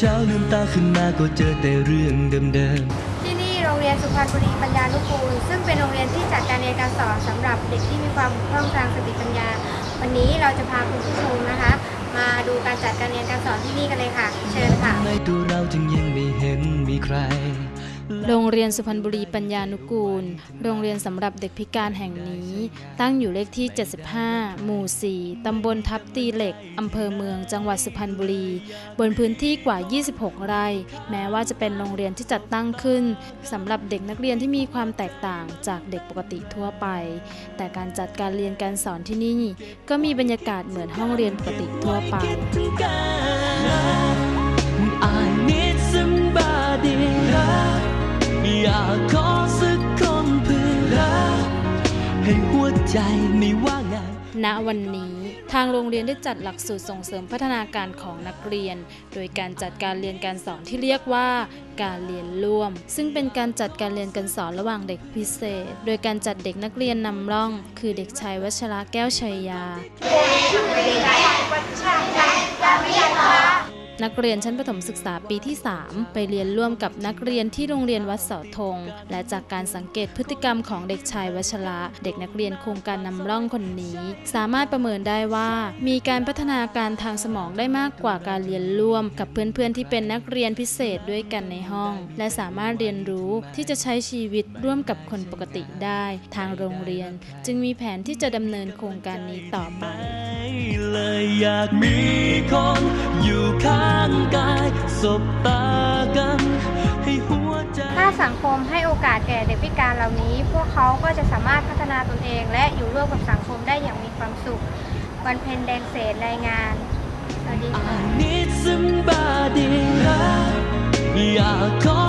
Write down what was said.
เช้าลืมตาขึ้นมาก็เจอแต่เรื่องเดิมที่นี่โรงเรียนสุพรรณบุรีปัญญานุกูล ซึ่งเป็นโรงเรียนที่จัดการเรียนการสอนสำหรับเด็กที่มีความบกพร่องทางสติปัญญา วันนี้เราจะพาคุณผู้ชมนะคะ มาดูการจัดการเรียนการสอนที่นี่กันเลยค่ะ เชิญค่ะ ๆในตัวเราจึงยังไม่เห็นมีใคร โรงเรียนสุพรรณบุรีปัญญานุกูล โรงเรียนสำหรับเด็กพิการแห่งนี้ ตั้งอยู่เลขที่ 75 หมู่ 4 ตำบลทับตีเหล็ก อำเภอเมือง จังหวัดสุพรรณบุรี บนพื้นที่กว่า 26 ไร่ แม้ว่าจะเป็นโรงเรียนที่จัดตั้งขึ้นสำหรับเด็กนักเรียนที่มีความแตกต่างจากเด็กปกติทั่วไป แต่การจัดการเรียนการสอนที่นี่ ก็มีบรรยากาศเหมือนห้องเรียนปกติทั่วไป ขอสักคนเพื่อให้หัวใจไม่ว่างงณวันนี้ทางโรงเรียนได้จัดหลักสูตรส่งเสริมพัฒนาการของนักเรียน โดยการจัดการเรียนการสอนที่เรียกว่าการเรียนร่วม ซึ่งเป็นการจัดการเรียนการสอนระหว่างเด็กพิเศษ โดยการจัดเด็กนักเรียนนำร่อง คือเด็กชายวัชระแก้วชัยยา นักเรียนชั้นประถมศึกษาปีที่ 3 ไปเรียนร่วมกับนักเรียนที่โรงเรียนวัดเสาธง และจากการสังเกตพฤติกรรมของเด็กชายวัชระ เด็กนักเรียนโครงการนำร่องคนนี้ สามารถประเมินได้ว่ามีการพัฒนาการทางสมองได้มากกว่าการเรียนร่วม กับเพื่อนๆที่เป็นนักเรียนพิเศษด้วยกันในห้อง และสามารถเรียนรู้ที่จะใช้ชีวิตร่วมกับคนปกติได้ ทางโรงเรียน จึงมีแผนที่จะดำเนินโครงการนี้ต่อไปเลยอยากมีคนอยู่ข้างกายสบตากันให้หัวใจ ถ้าสังคมให้โอกาสแก่เด็กพิการเหล่านี้ พวกเขาก็จะสามารถพัฒนาตนเอง และอยู่ร่วมกับสังคมได้อย่างมีความสุข วันเพ็ญแดงเศษรายงาน สวัสดีค่ะ I need somebody อยากขอ